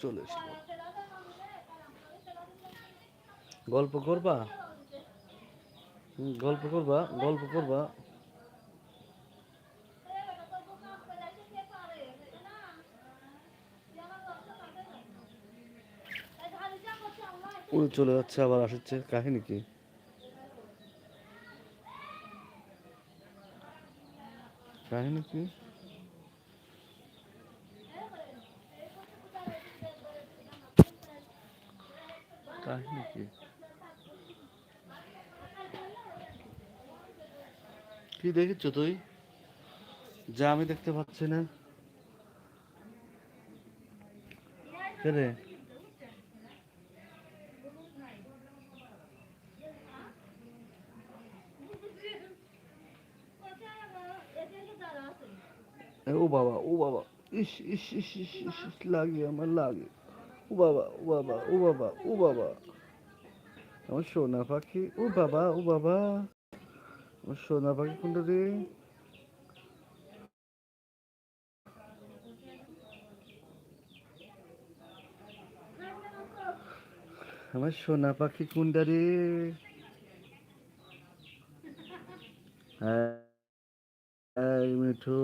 চলে এসলো গল্প করবা? গল্প করবা গল্প করবা। উড়ে চলে যাচ্ছে, আবার আসছে। কাহিনী কি? কাহিনী কি? কাহিনী কি কি দেখেছ তুই? যা আমি দেখতে পাচ্ছি না। ও বাবা ও বাবা। ইস ইস ইস ইস ইস, লাগে আমার লাগে। ও বাবা ও বাবা ও বাবা ও বাবা আমার সোনা পাখি ও বাবা ও বাবা আমার সোনা পাখি কোনটা রে আমার সোনা পাখি কোনটা রে মিঠু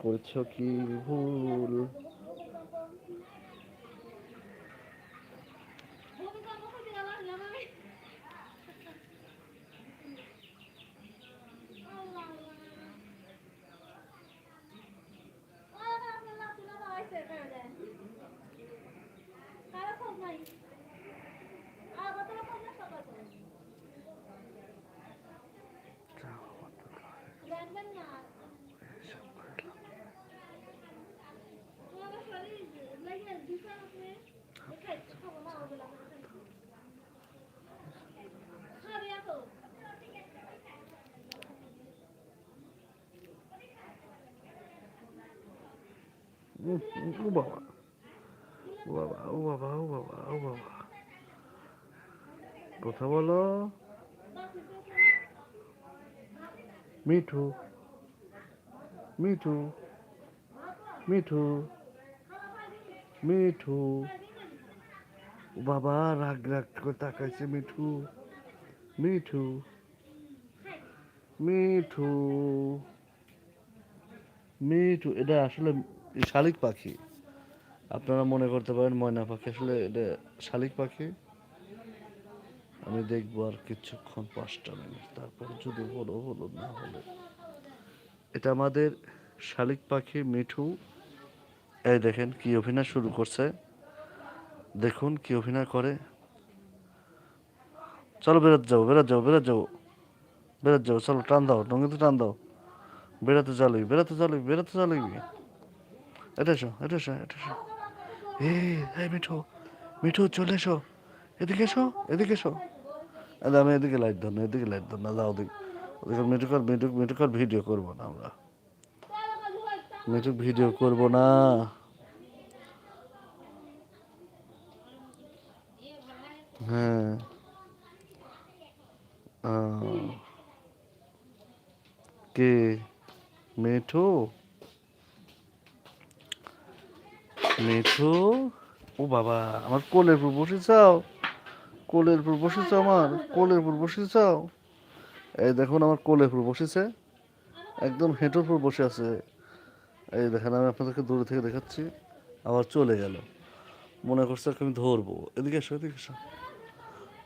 করছ কি ভুল বাবা বাবা ও বাবা ও বাবা ও বাবা কথা বলো মিঠু মিঠু মিঠু মিঠু বাবা রাগ রাগ করে তাকাইছে মিঠু মিঠু মিঠু মিঠু এটা আসলে শালিক পাখি, আপনারা মনে করতে পারেন ময়না পাখি। আসলে এটা শালিক পাখি। আমি দেখব আর কিছুক্ষণ পাঁচটা মিনিট, তারপর যদি হলো হলো না হলো এটা আমাদের শালিক পাখি মিঠু। এই দেখেন কি অভিনয় শুরু করছে। দেখুন কি অভিনয় করে। চলো বেরোত যাও বেরোত যাও বেরোত যাও বেরোত যাও চলো, টান দাও ডঙ্গিতে টান দাও। বেরোতে চালুই বেরোতে চালুই বেরোতে চালুই এটা এসো এটা এসো এটা এসো এই মিঠু মিঠু চলে এসো। এদিকে এসো এদিকে এসো। আরে আমি এদিকে লাইট ধর না, এদিকে লাইট ধর না, যাও ওদিকে। ওদিকে মিঠুক মিঠুকার ভিডিও করব না আমরা। মিঠুক ভিডিও করব না। হ্যাঁ। কে? মিঠু? মিঠু। ও বাবা, আমার কোলের উপর বসে চাও কোলের উপর বসেছে আমার, কোলের উপর বসে চাও এই দেখুন আমার কোলের উপর বসেছে। একদম হেঁটোর উপর বসে আছে। এই দেখেন, আমি আপনাদেরকে দূরে থেকে দেখাচ্ছি। আবার চলে গেল। মনে করছে আমি ধরবো। এদিকে এসো এদিকে এসো।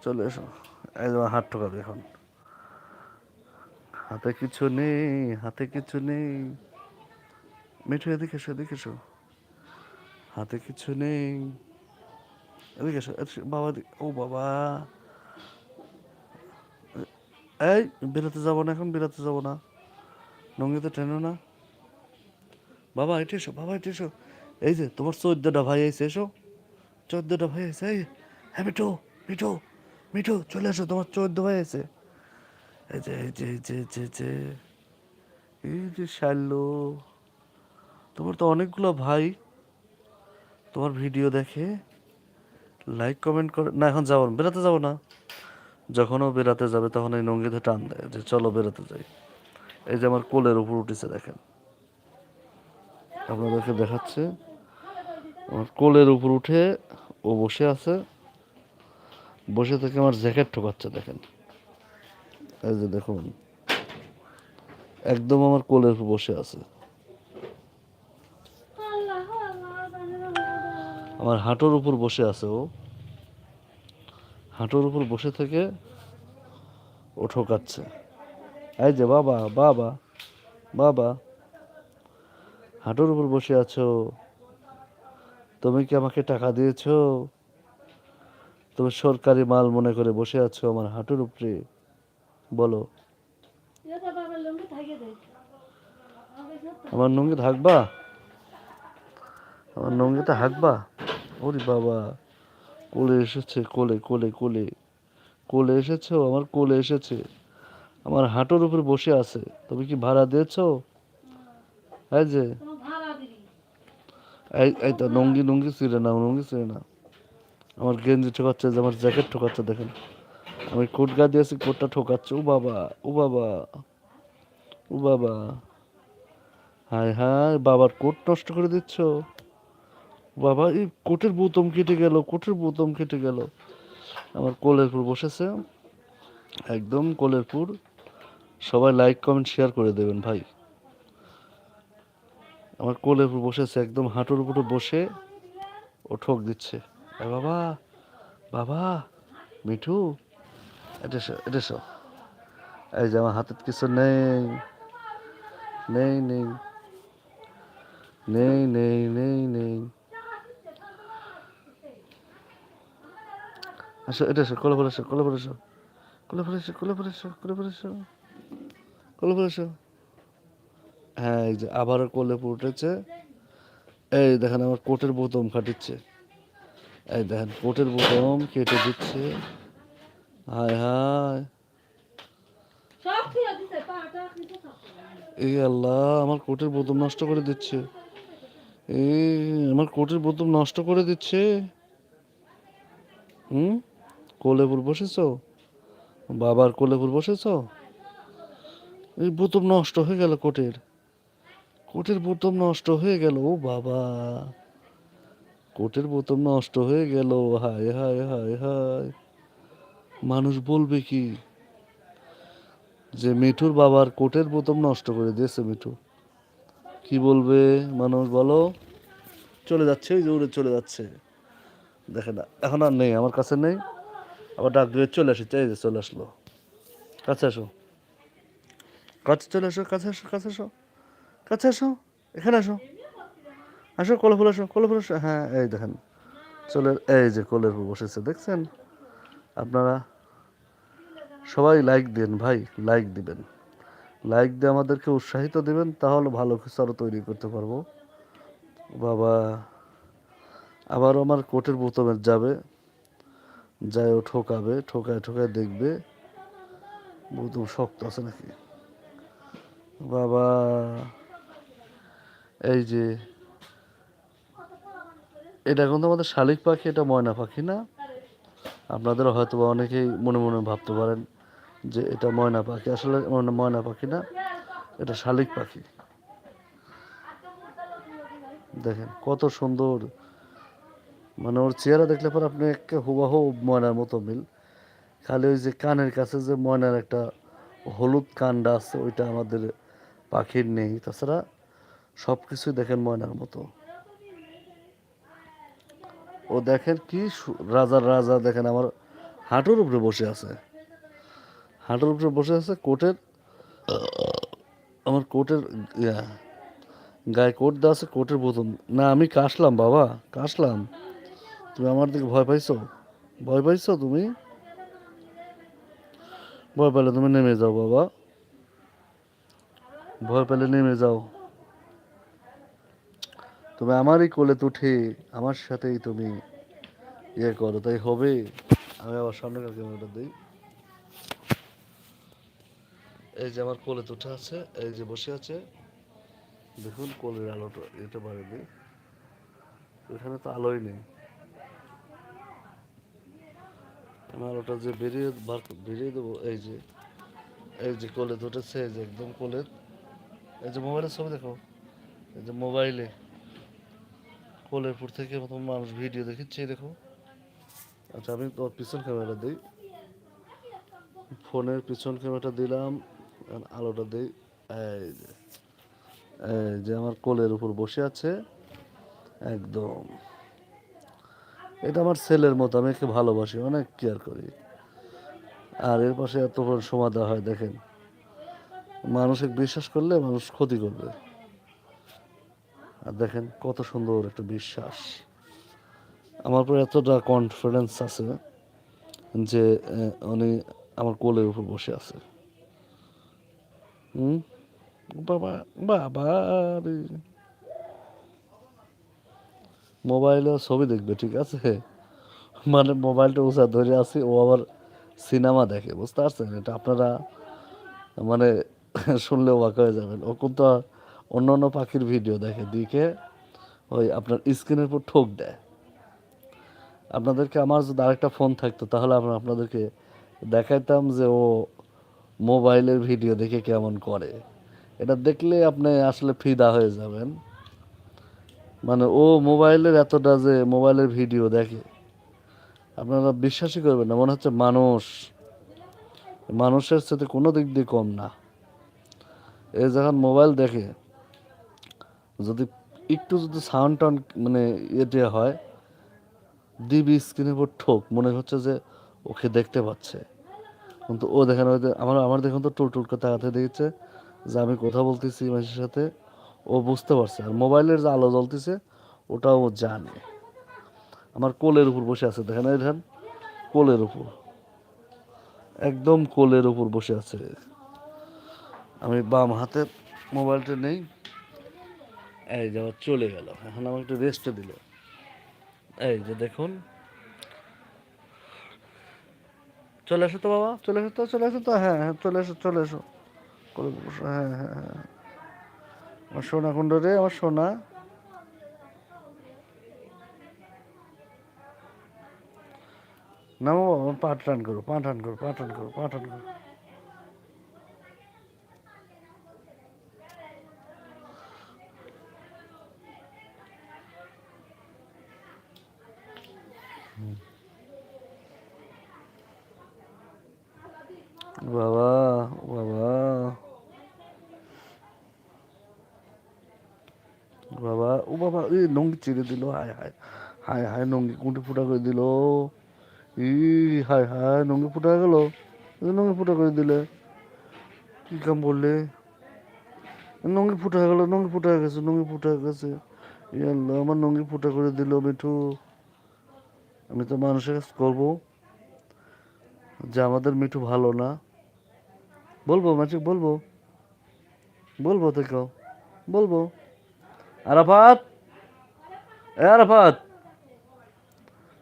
চলে এসো। এই যে আমার হাত ঠোকাবে এখন। হাতে কিছু নেই, হাতে কিছু নেই। মিঠু, এদিকে এসো এদিকে এসো। হাতে কিছু নেই। এদিকে বাবা ও বাবা। এই বেরোতে যাব না এখন বেরোতে যাব না। নঙ্গিতে টেনো না। বাবা এটে এসো বাবা এটে এসো। এই যে তোমার চোদ্দটা ভাই এসে এসো। চোদ্দটা ভাই এসে এই হ্যাঁ মিঠু মিঠু মিঠু চলে এসো তোমার চোদ্দ ভাই এসে। এই যে এই যে এই যে যে, যে এই যে শাল্লো তোমার তো অনেকগুলো ভাই। তোমার ভিডিও দেখে লাইক কমেন্ট করে, না, এখন যাব বেড়াতে যাব না। যখনও বেড়াতে যাবে তখন এই নঙ্গিতে টান দেয় যে চলো বেড়াতে যাই। এই যে আমার কোলের উপর উঠেছে, দেখেন। আপনাদেরকে দেখাচ্ছে। আমার কোলের উপর উঠে ও বসে আছে। বসে থেকে আমার জ্যাকেট ঠোকাচ্ছে, দেখেন। এই যে দেখুন, একদম আমার কোলের উপর বসে আছে। আমার হাঁটুর উপর বসে আছে ও। হাঁটুর উপর বসে থেকে ও ঠোকাচ্ছে। এই যে বাবা বাবা বাবা। হাঁটুর উপর বসে আছো। তুমি কি আমাকে টাকা দিয়েছ? তুমি সরকারি মাল মনে করে বসে আছো আমার হাঁটুর উপরে। বলো। আমার নঙ্গি থাকবা আমার নঙ্গিতে হাঁকবা ওরে বাবা কোলে এসেছে কোলে কোলে কোলে কোলে এসেছ? আমার কোলে এসেছে। আমার হাঁটুর উপর বসে আছে। তুমি কি ভাড়া দিয়েছ? এই যে। এই তো নঙ্গি নঙ্গি ছিঁড়ে না নঙ্গি ছিঁড়ে না আমার গেঞ্জি ঠোকাচ্ছে যে আমার জ্যাকেট ঠোকাচ্ছে দেখেন। আমি কোট গা দিয়েছি কোটটা ঠোকাচ্ছে। ও বাবা ও বাবা ও বাবা। হায় হায় বাবার কোট নষ্ট করে দিচ্ছ। বাবা, এই কোটের বোতম কেটে গেল কোটের বোতম কেটে গেল। আমার কোলেরপুর বসেছে। একদম কোলেরপুর। সবাই লাইক কমেন্ট শেয়ার করে দেবেন ভাই। আমার কোলের উপর বসেছে, একদম হাঁটুর উপরে বসে ও ঠোক দিচ্ছে। বাবা বাবা, মিঠু, এটা এটা এই যে আমার হাতে কিছু নেই। নেই নেই। নেই নেই নেই নেই। আসো এটা এসো কোলে পরে কোলে পরে কোলে পরে কোলে পরে কোলে পরে এসো কোলে পরে হ্যাঁ এই যে আবারও কোলে উঠেছে। এই দেখেন আমার কোটের বোতম কাটিচ্ছে এই দেখেন কোটের বোতম কেটে দিচ্ছে। হায় হায়। এই আল্লাহ আমার কোটের বোতম নষ্ট করে দিচ্ছে। এই আমার কোটের বোতম নষ্ট করে দিচ্ছে। হুম? কোলেপুর বসেছ? বাবার কোলেপুর বসেছ? এই বোতম নষ্ট হয়ে গেল কোটের। কোটের বোতম নষ্ট হয়ে গেল, ও বাবা। কোটের বোতম নষ্ট হয়ে গেল, হায় হায় হায় হায়। মানুষ বলবে কি? যে মিঠুর বাবার কোটের বোতম নষ্ট করে দিয়েছে মিঠু। কি বলবে মানুষ বলো? চলে যাচ্ছে ওই উড়ে চলে যাচ্ছে। দেখে না, এখন আর নেই, আমার কাছে নেই। আবার ডাক দিয়ে চলে আসি যে চলে আসলো। কাছে আসো। কাছে চলে আসো, কাছে আসো কাছে আসো। কাছে আসো, এখানে আসো। আসো, কলে ফুল আসো, কলে ফুল আসো। হ্যাঁ এই দেখেন। চলে, এই যে কোলের উপর বসেছে, দেখছেন? আপনারা সবাই লাইক দেন, ভাই, লাইক দিবেন। লাইক দিয়ে আমাদেরকে উৎসাহিত দিবেন, তাহলে ভালো কিছু আরও তৈরি করতে পারব। বাবা আবার আমার কোটের বোতমের যাবে। যায় ও ঠোকাবে, ঠোকায় ঠোকায় দেখবে। বোতম শক্ত আছে নাকি? বাবা, এই যে, এটা কিন্তু আমাদের শালিক পাখি, এটা ময়না পাখি না? আপনাদের হয়তো বা অনেকেই মনে মনে ভাবতে পারেন যে এটা ময়না পাখি। আসলে ময়না- ময়না পাখি না, এটা শালিক পাখি। দেখেন কত সুন্দর মানে ওর চেহারা দেখলে পর আপনি একে হুবাহু ময়নার মতো মিল। খালি ওই যে কানের কাছে যে ময়নার একটা হলুদ কানটা আছে, ওইটা আমাদের পাখির নেই। তাছাড়া সব কিছুই দেখেন ময়নার মতো। ও দেখেন কি রাজার রাজা দেখেন আমার হাঁটুর উপরে বসে আছে। হাঁটুর উপরে বসে আছে, কোটের, আমার কোটের গায়ে কোট দেওয়া আছে, কোটের বোতল। না, আমি কাশলাম বাবা, কাশলাম। তুমি আমার দিকে ভয় পাইছো? ভয় পাইছো তুমি? ভয় পেলে তুমি নেমে যাও, বাবা। ভয় পেলে নেমে যাও। তুমি আমারই কোলে উঠে আমার সাথেই তুমি ইয়ে করো, তাই হবে? আমি আবার সামনের ক্যামেরাটা দিই। এই যে আমার কোলে উঠে আছে, এই যে বসে আছে। দেখুন কোলের আলোটা, এটা বাড়ি দিই। এখানে তো আলোই নেই। আমি আলোটা যে বেরিয়ে বার বেরিয়ে দেবো, এই যে এই যে কোলে উঠেছে এই যে একদম কোলে। এই যে মোবাইলের ছবি দেখো, এই যে মোবাইলে কোলেরপুর থেকে প্রথম মানুষ ভিডিও দেখেছি দেখো। আচ্ছা আমি তোর পিছন ক্যামেরা দিই। ফোনের পিছন ক্যামেরাটা দিলাম আলোটা দিই। এই যে এই যে আমার কোলের উপর বসে আছে, একদম। এটা আমার ছেলের মতো, আমি একে ভালোবাসি অনেক কেয়ার করি? আর এর পাশে এত সময় দেওয়া হয়, দেখেন। মানুষকে বিশ্বাস করলে মানুষ ক্ষতি করবে। আর দেখেন কত সুন্দর একটা বিশ্বাস। আমার উপর এতটা কনফিডেন্স আছে যে উনি আমার কোলের উপর বসে আছে। হুম? বাবা বাবা রে মোবাইলে ছবি দেখবে, ঠিক আছে? মানে মোবাইলটা উঁচা ধরে আছি, ও আবার সিনেমা দেখে, বুঝতে পারছেন? এটা আপনারা মানে শুনলে ওয়াক হয়ে যাবেন। ও কিন্তু অন্য অন্য পাখির ভিডিও দেখে দিকে ওই আপনার স্ক্রিনের উপর ঠোক দেয়। আপনাদেরকে আমার যদি আরেকটা ফোন থাকতো, তাহলে আমরা আপনাদেরকে দেখাইতাম যে ও মোবাইলের ভিডিও দেখে কেমন করে। এটা দেখলে আপনি আসলে ফিদা হয়ে যাবেন। মানে ও মোবাইলের এতটা যে মোবাইলের ভিডিও দেখে, আপনারা বিশ্বাসই করবেন না, মনে হচ্ছে মানুষ। মানুষের সাথে কোনো দিক দিয়ে কম না। এ যখন মোবাইল দেখে, যদি একটু যদি সাউন্ড টাউন মানে ইয়ে হয় দিবি স্ক্রিনের উপর ঠোক, মনে হচ্ছে যে ওকে দেখতে পাচ্ছে। কিন্তু ও দেখেন আমার আমার দেখুন তো টুল টুল করে তাকাতে দেখছে যে আমি কথা বলতেছি মানুষের সাথে। ও বুঝতে পারছে। আর মোবাইলের যে আলো জ্বলতেছে, ওটাও ও জানে। আমার কোলের উপর বসে আছে, দেখেন এই দেখেন, কোলের উপর। একদম কোলের উপর বসে আছে। আমি বাম হাতে মোবাইলটা নেই। এই যে আবার চলে গেল। এখন আমাকে একটু রেস্টে দিল। এই যে দেখুন। চলে এসো তো বাবা, চলে এসো তো, চলে এসো তো। হ্যাঁ হ্যাঁ চলে এসো চলে এসো। হ্যাঁ হ্যাঁ হ্যাঁ। আমার সোনা কুণ্ড রে, আমার সোনা। না বাবা, আমার পা করো পাঠান করো পাঠান করো পাঠান করো বাবা বাবা বাবা ও বাবা এই নঙ্গি চিড়ে দিল, হায় হায় হায় হায়, নঙ্গি কুঁটি ফুটা করে দিল। ই, হায় হায়, নঙ্গি ফুটা গেল। নঙ্গি ফুটা করে দিলে। কি কাম বললে? নঙ্গি ফুটা হয়ে গেল, নঙ্গি ফুটা হয়ে গেছে, নঙ্গি ফুটা হয়ে গেছে। আমার নঙ্গি ফুটা করে দিল মিঠু। আমি তো মানুষের কাছে করব যে আমাদের মিঠু ভালো না। বলব, মাসিক, বলব। বলব তো কেউ। বলব। আরাফাত! আরাফাত।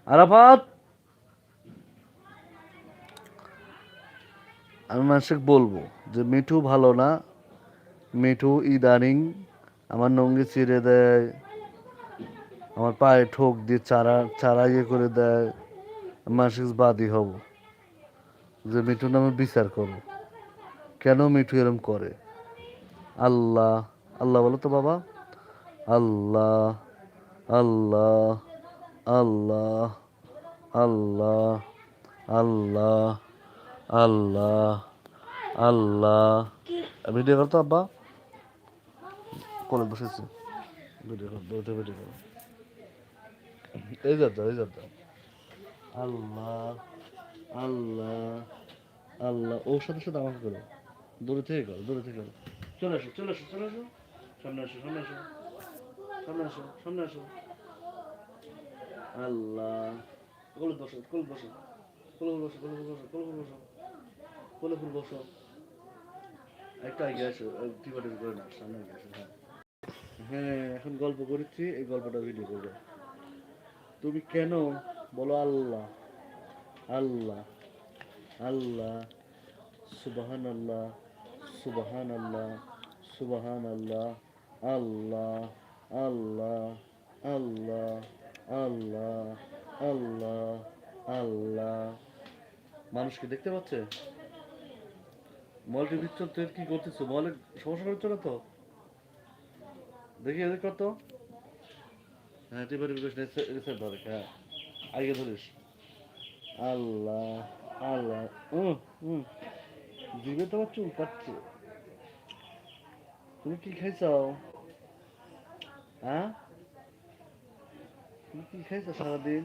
আরাফাত? আমি মাসিক বলব যে, মিঠু ভালো না। মিঠু ইদানিং আমার নঙ্গি চিড়ে দেয়, আমার পায়ে ঠোক দিয়ে চারা চারা ইয়ে করে দেয় মাসিক বাদী হব। যে মিঠু নামে বিচার করব কেন মিঠু এরম করে? আল্লাহ আল্লাহ বলো তো বাবা। আল্লাহ। আল্লাহ আল্লাহ আল্লাহ আল্লাহ আল্লাহ আল্লাহ। ভিডিও করতো আব্বা? কোলে বসেছে? ভিডিও কর দুটো ভিডিও করো। এই যাত্রা এই যাত্রা আল্লাহ আল্লাহ আল্লাহ। ওর সাথে সাথে আমাকে করো। দূরে থেকে করো, দূরে থেকে করো। চলে আসো চলে আসো চলে আসো। সামনে আসো সামনে আসো। সামনে আসো সামনে আসো। আল্লাহ কোলে বসো কোলে বসো কোলে বসো কোলে বসো কোলে বসো, কোলে ফুল বসো। একটা আগে আসো টিপা টিপি করে না, সামনে আগে হ্যাঁ। হ্যাঁ এখন গল্প করেছি, এই গল্পটা ভিডিও করব। তুমি কেন বলো আল্লাহ আল্লাহ আল্লাহ সুবাহান আল্লাহ সুবাহান আল্লাহ সুবাহান আল্লাহ আল্লাহ আল্লাহ আল্লাহ। আল্লাহ আল্লাহ আল্লাহ। মানুষকে দেখতে পাচ্ছে? মলটি ভিতর তুই কি করতেছো? মলের সমস্যা করছ না তো? দেখি এদের কত? হ্যাঁ টিপে করিস রিসেট হ্যাঁ। আগে ধরিস। আল্লাহ আল্লাহ হুম হুম জিভে তোমার চুল কাটছে। তুমি কি খাইছাও? হ্যাঁ? তুমি কি খাইছো সারাদিন?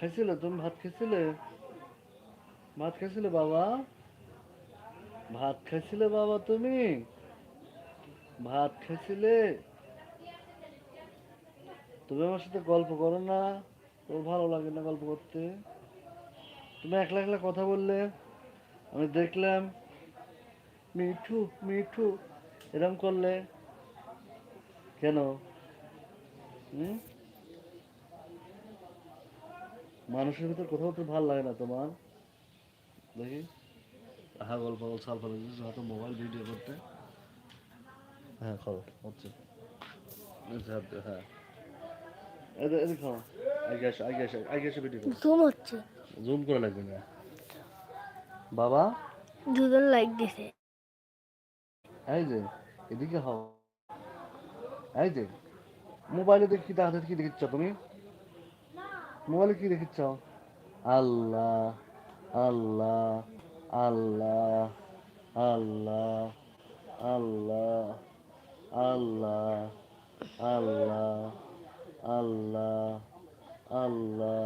খাইছিলে? তুমি ভাত খাইছিলে? ভাত খাইছিলে বাবা? ভাত খাইছিলে বাবা তুমি? ভাত খাইছিলে? তুমি আমার সাথে গল্প করো না। তোর ভালো লাগে না গল্প করতে। তুমি একলা একলা কথা বললে। আমি দেখলাম মিঠু মিঠু, এরম করলে। কেন? মানুষের ভিতর কোথাও তো ভালো লাগে না তোমার। দেখি। হ্যাঁ গল্প গল্প সাল ফাল হয়তো মোবাইল ভিডিও করতে। হ্যাঁ খাও হচ্ছে। হ্যাঁ। এদের এদের খাও আগে আসো আগে আসো আগে এসে ভিডিও জুম হচ্ছে। জুম করা লাগবে না। বাবা? দুজন লাইক দিছে। এই যে এদিকে হও। এই যে। মোবাইলে দেখি হাতে কি দেখিচ্ছ তুমি? মোবাইলে কি দেখিচ্ছ? আল্লাহ আল্লাহ আল্লাহ আল্লাহ আল্লাহ আল্লাহ আল্লাহ আল্লাহ আল্লাহ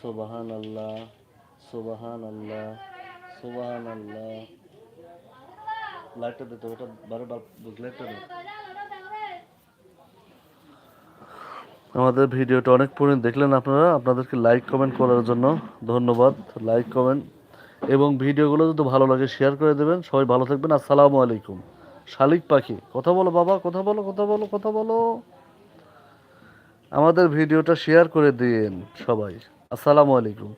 সুবহান আল্লাহ সুবহান আল্লাহ সুবহান আল্লাহ লাইটটা দিতে ওটা বারে বার লাইটটা দে। আমাদের ভিডিওটা অনেক পরিমাণ দেখলেন আপনারা? আপনাদেরকে লাইক কমেন্ট করার জন্য ধন্যবাদ। লাইক কমেন্ট এবং ভিডিওগুলো যদি ভালো লাগে শেয়ার করে দেবেন। সবাই ভালো থাকবেন। আসসালামু আলাইকুম। শালিক পাখি। কথা বলো বাবা, কথা বলো কথা বলো কথা বলো। আমাদের ভিডিওটা শেয়ার করে দিন সবাই। আসসালামু আলাইকুম।